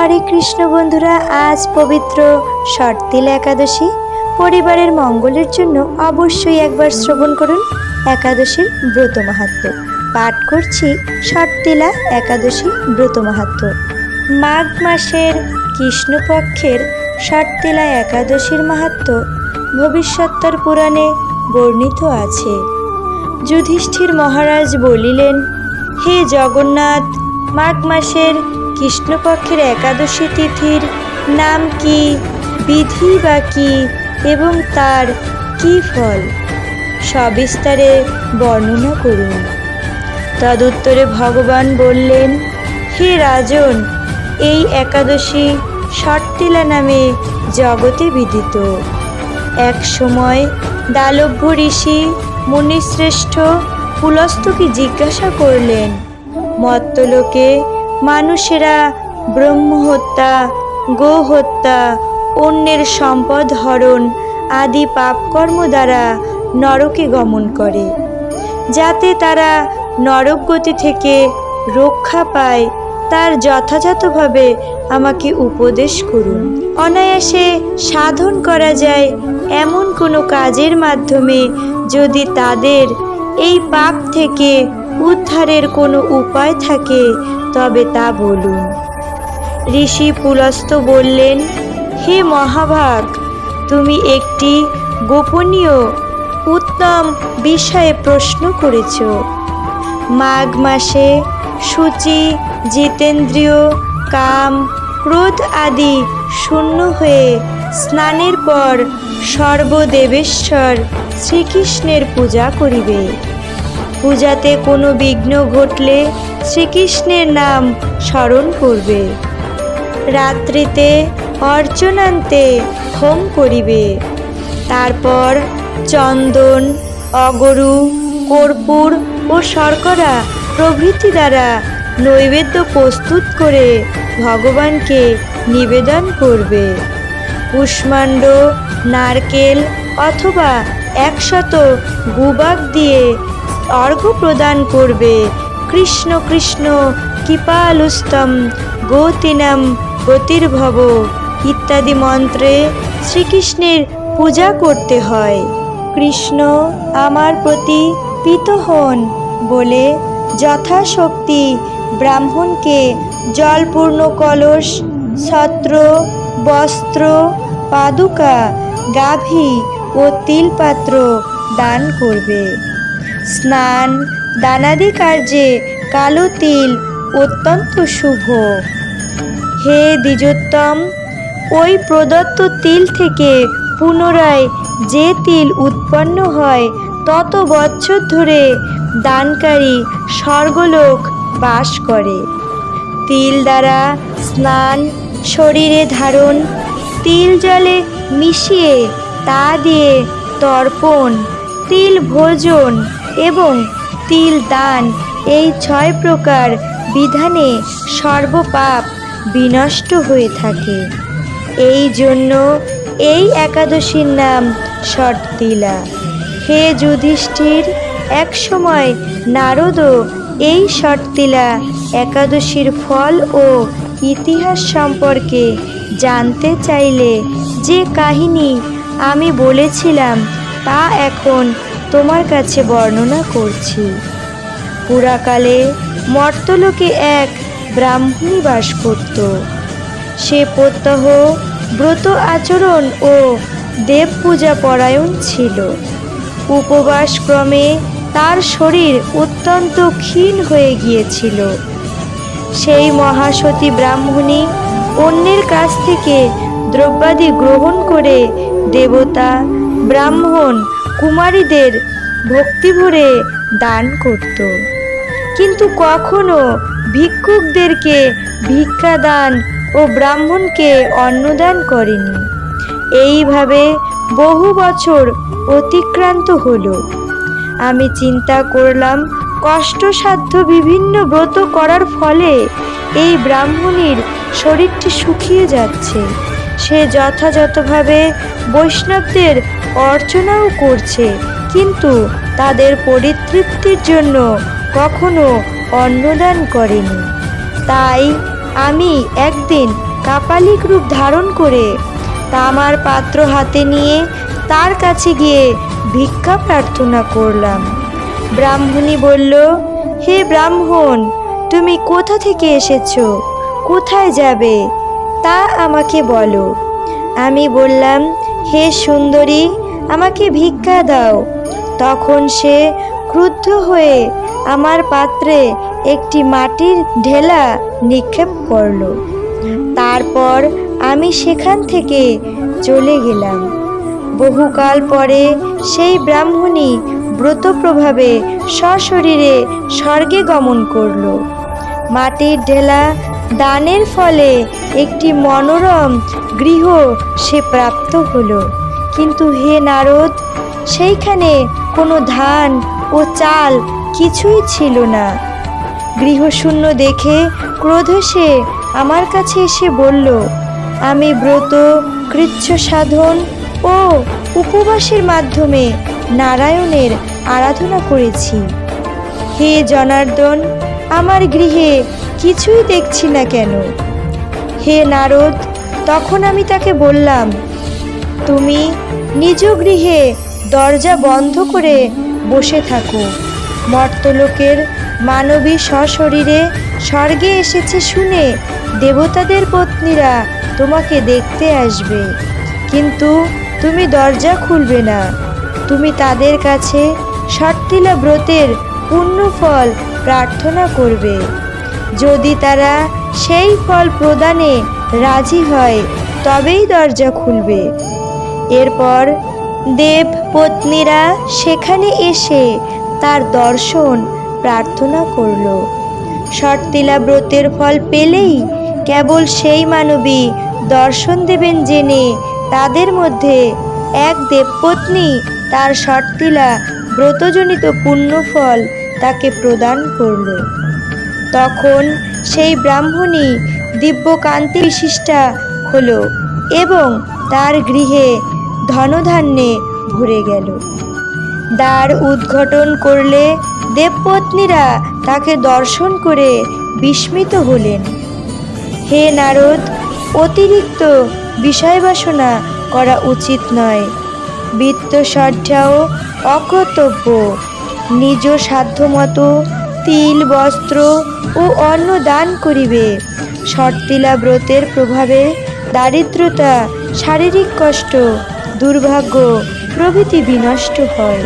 হরে কৃষ্ণ বন্ধুরা, আজ পবিত্র শর্তিল একাদশী। পরিবারের মঙ্গলের জন্য অবশ্যই একবার শ্রবণ করুন একাদশীর ব্রত মাহাত্ম। পাঠ করছি শর্তিলা একাদশী ব্রত মাহাত্ম। মাঘ মাসের কৃষ্ণপক্ষের শর্তিলা একাদশীর মাহাত্ম ভবিষ্যত্তর পুরাণে বর্ণিত আছে। যুধিষ্ঠির মহারাজ বলিলেন, হে জগন্নাথ, মাঘ মাসের কৃষ্ণপক্ষের একাদশী তিথির নাম কি, বিধি বা কি এবং তার কি ফল? সবিস্তারে বর্ণনা করুন। তদুত্তরে ভগবান বললেন, হে রাজন, এই একাদশী শর্তিলা নামে জগতে বিদিত। এক সময় দালভ্য ঋষি মুনিশ্রেষ্ঠ পুলস্তকে জিজ্ঞাসা করলেন, মত্তলোকে মানুষেরা ব্রহ্মহত্যা, গোহত্যা, অন্যের সম্পদ হরণ আদি পাপকর্ম দ্বারা নরকে গমন করে, যাতে তারা নরকগতি থেকে রক্ষা পায়, তার যথাযথভাবে আমাকে উপদেশ করুন। অনায়াসে সাধন করা যায় এমন কোনো কাজের মাধ্যমে যদি তাদের এই পাপ থেকে উদ্ধারের কোনো উপায় থাকে, তবে তা বলুন। ঋষি পুলস্ত বললেন, হে মহাভাগ, তুমি একটি গোপনীয়, উত্তম বিষয়ে প্রশ্ন করেছ। মাঘ মাসে সূচি, জিতেন্দ্রীয়, কাম, ক্রোধ আদি শূন্য হয়ে স্নানের পর সর্বদেবেশ্বর শ্রীকৃষ্ণের পূজা করিবে। পূজাতে কোনো বিঘ্ন ঘটলে শ্রীকৃষ্ণের নাম স্মরণ করবে। রাত্রিতে অর্চনান্তে হোম করিবে। তারপর চন্দন, অগরু, কর্পূর ও শর্করা প্রভৃতি দ্বারা নৈবেদ্য প্রস্তুত করে ভগবানকে নিবেদন করবে। কুষ্মাণ্ড, নারকেল অথবা একশত গুবাক দিয়ে অর্ঘ্য প্রদান করবে। কৃষ্ণ কৃষ্ণ কৃপালুস্তম গতিনাম গতির্ভব ইত্যাদি মন্ত্রে শ্রীকৃষ্ণের পূজা করতে হয়। কৃষ্ণ, আমার প্রতি পিত হন বলে যথাশক্তি ব্রাহ্মণকে জলপূর্ণ কলস, ছত্র, বস্ত্র, পাদুকা, গাভী ও তিলপাত্র দান করবে। স্নান, দানাদি কার্যে কালো তিল অত্যন্ত শুভ। হে দ্বিজোত্তম, ওই প্রদত্ত তিল থেকে পুনরায় যে তিল উৎপন্ন হয়, তত বছর ধরে দানকারী স্বর্গলোক বাস করে। তিল দ্বারা স্নান, শরীরে ধারণ, তিল জলে মিশিয়ে তা দিয়ে তর্পণ, তিল ভোজন এবং তিল, দান, এই ছয় প্রকার বিধানে সর্বপাপ বিনষ্ট হয়ে থাকে। এই জন্য এই একাদশীর নাম শর্তিলা হে যুধিষ্ঠির, এক সময় নারদও এই শর্তিলা একাদশীর ফল ও ইতিহাস সম্পর্কে জানতে চাইলে যে কাহিনী আমি বলেছিলাম তা এখন তোমার কাছে বর্ণনা করছি। পুরাকালে মর্তলোকে এক ব্রাহ্মণী বাস করত। সে প্রত্যহ ব্রত আচরণ ও দেব পূজা পরায়ণ ছিল। উপবাস ক্রমে তার শরীর অত্যন্ত ক্ষীণ হয়ে গিয়েছিল। সেই মহাসতী ব্রাহ্মণী অন্যের কাছ থেকে দ্রব্যাদি গ্রহণ করে দেবতা, ব্রাহ্মণ কুমারীদের ভক্তিভরে দান করত। কিন্তু কখনো ভিক্ষুকদেরকে ভিক্ষাদান ও ব্রাহ্মণকে অন্নদান করেনি। এইভাবে বহু বছর অতিক্রান্ত হলো। আমি চিন্তা করলাম, কষ্টসাধ্য বিভিন্ন ব্রত করার ফলে এই ব্রাহ্মণীর শরীরটি শুকিয়ে যাচ্ছে। সে যথাযথভাবে বৈষ্ণবদের অর্চনাও করছে, কিন্তু তাদের পরিতৃপ্তির জন্য কখনো অন্নদান করেনি। তাই আমি একদিন কাপালিক রূপ ধারণ করে তামার পাত্র হাতে নিয়ে তার কাছে গিয়ে ভিক্ষা প্রার্থনা করলাম। ব্রাহ্মণী বলল, হে ব্রাহ্মণ, তুমি কোথা থেকে এসেছ? কোথায় যাবে? তা আমাকে বলো। আমি বললাম হে সুন্দরী, আমাকে ভিক্ষা দাও। তখন সে ক্রুদ্ধ হয়ে আমার পাত্রে একটি মাটির ঢেলা নিক্ষেপ করল। তারপর আমি সেখান থেকে চলে গেলাম। বহুকাল পরে সেই ব্রাহ্মণী ব্রত প্রভাবে সশরীরে স্বর্গে গমন করল। মাটির ঢেলা দানের ফলে একটি মনোরম গৃহ সে প্রাপ্ত হলো। কিন্তু হে নারদ, সেইখানে কোনো ধান ও চাল কিছুই ছিল না। গৃহশূন্য দেখে ক্রোধে সে আমার কাছে এসে বলল, আমি ব্রত, কৃচ্ছ সাধন ও উপবাসের মাধ্যমে নারায়ণের আরাধনা করেছি। হে জনার্দন, আমার গৃহে কিছুই দেখছি না কেন? হে নারদ, তখন আমি তাকে বললাম, তুমি নিজ গৃহে দরজা বন্ধ করে বসে থাকো। মর্তলোকের মানবী সশরীরে স্বর্গে এসেছে শুনে দেবতাদের পত্নীরা তোমাকে দেখতে আসবে। কিন্তু তুমি দরজা খুলবে না। তুমি তাদের কাছে ষট্টিলা ব্রতের পুণ্যফল প্রার্থনা করবে। যদি তারা সেই ফল প্রদানে রাজি হয়, তবেই দরজা খুলবে। এরপর দেব পত্নীরা সেখানে এসে তার দর্শন প্রার্থনা করল। শর্তিলা ব্রতের ফল পেলেই কেবল সেই মানবী দর্শন দেবেন জেনে তাদের মধ্যে এক দেবপত্নী তার শর্তিলা ব্রতজনিত পুণ্যফল তাকে প্রদান করল। তখন সেই ব্রাহ্মণী দিব্যকান্তি বিশিষ্টা হলো এবং তার গৃহে ধনধান্যে ভরে গেল। দ্বার উদ্ঘাটন করলে দেবপত্নীরা তাকে দর্শন করে বিস্মিত হলেন। হে নারদ, অতিরিক্ত বিষয়বাসনা করা উচিত নয়। বৃত্তসজ্জাও অকর্তব্য। নিজ সাধ্যমতো তিল, বস্ত্র ও অন্ন দান করিবে। শর্তিলা ব্রতের প্রভাবে দারিদ্রতা, শারীরিক কষ্ট, দুর্ভাগ্য প্রভৃতি বিনষ্ট হয়।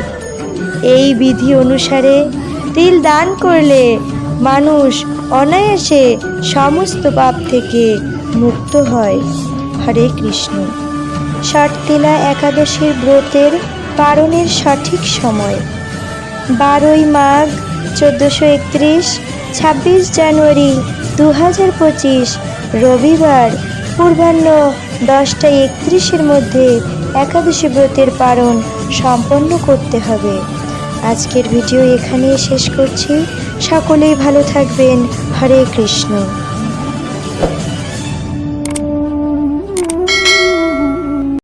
এই বিধি অনুসারে তিল দান করলে মানুষ অনায়াসে সমস্ত পাপ থেকে মুক্ত হয়। হরে কৃষ্ণ। ষটতিলা একাদশীর ব্রতের পালনের সঠিক সময়। বারোই মাঘ চোদ্দোশো একত্রিশ, ছাব্বিশ জানুয়ারি দু হাজার পঁচিশ, রবিবার পূর্বাহ্ন দশটা একত্রিশের মধ্যে একাদশী ব্রতের পালন সম্পন্ন করতে হবে। আজকের ভিডিও এখানেই শেষ করছি। সকলেই ভালো থাকবেন। হরে কৃষ্ণ।